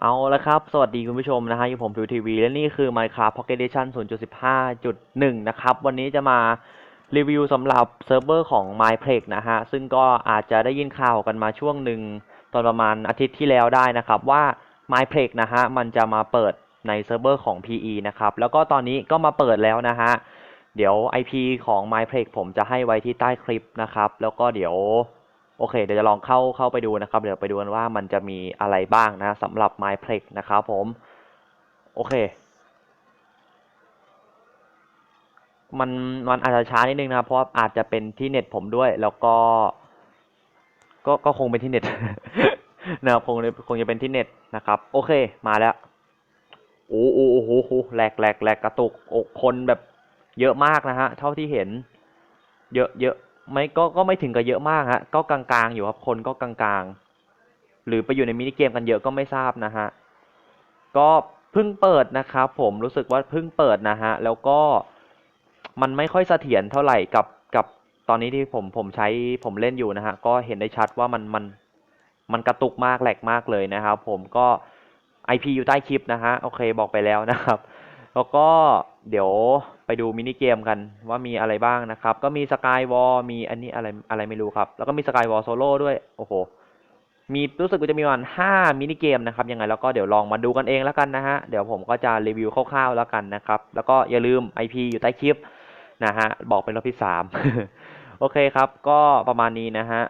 เอาละครับ สวัสดีคุณผู้ชมนะฮะอยู่ผมฟิวทีวีและนี่คือ Minecraft Pocket Edition 0.15.1 นะครับ วันนี้จะมารีวิวสำหรับเซิร์ฟเวอร์ของ Mineplex นะฮะ ซึ่งก็อาจจะได้ยินข่าวกันมาช่วงหนึ่งตอนประมาณอาทิตย์ที่แล้วได้นะครับ ว่า Mineplex นะฮะ มันจะมาเปิดในเซิร์ฟเวอร์ของ PE นะครับ แล้วก็ตอนนี้ก็มาเปิดแล้วนะฮะ เดี๋ยว IP ของ Mineplex ผมจะให้ไว้ที่ใต้คลิปนะครับ แล้วก็เดี๋ยว โอเค เดี๋ยวจะลองเข้าเข้าไปดูนะครับ เดี๋ยวไปดูกันว่ามันจะมีอะไรบ้างนะสำหรับ Mineplex นะครับผม โอเค มันมันอาจจะช้านิดนึงนะเพราะอาจจะเป็นที่เน็ตผมด้วย แล้วก็ ก็ก็คงเป็นที่เน็ตนะครับคงคงจะเป็นที่เน็ตนะครับ โอเคมาแล้วโอ้โหโอ้โหแหลกแหลกแหลกกระตุกอ้คนแบบเยอะมากนะฮะ เท่าที่เห็น เยอะเยอะ ไม่ก็ก็ไม่ถึงกับเยอะมากฮะก็กลางๆอยู่ครับคนก็กลางๆ หรือไปอยู่ในมินิเกมกันเยอะก็ไม่ทราบนะฮะก็เพิ่งเปิดนะครับผมรู้สึกว่าเพิ่งเปิดนะฮะแล้วก็มันไม่ค่อยเสถียรเท่าไหร่กับกับตอนนี้ที่ผมผมใช้ผมเล่นอยู่นะฮะก็เห็นได้ชัดว่ามันมันมันกระตุกมากแหลกมากเลยนะครับผมก็ IP อยู่ใต้คลิปนะฮะโอเคบอกไปแล้วนะครับ แล้วก็เดี๋ยว ไปดูมินิเกมกันว่ามีอะไรบ้างนะครับ ก็มีสกายวอลมีอันนี้อะไรอะไรไม่รู้ครับ แล้วก็มีสกายวอลโซโล่ด้วย โอ้โห มีรู้สึกว่าจะมีประมาณห้ามินิเกมนะครับ ยังไงแล้วก็เดี๋ยวลองมาดูกันเองแล้วกันนะฮะ เดี๋ยวผมก็จะรีวิวคร่าวๆแล้วกันนะครับ แล้วก็อย่าลืม IP อยู่ใต้คลิปนะฮะ บอกเป็นรอบที่สามโอเคครับ ก็ประมาณนี้นะฮะ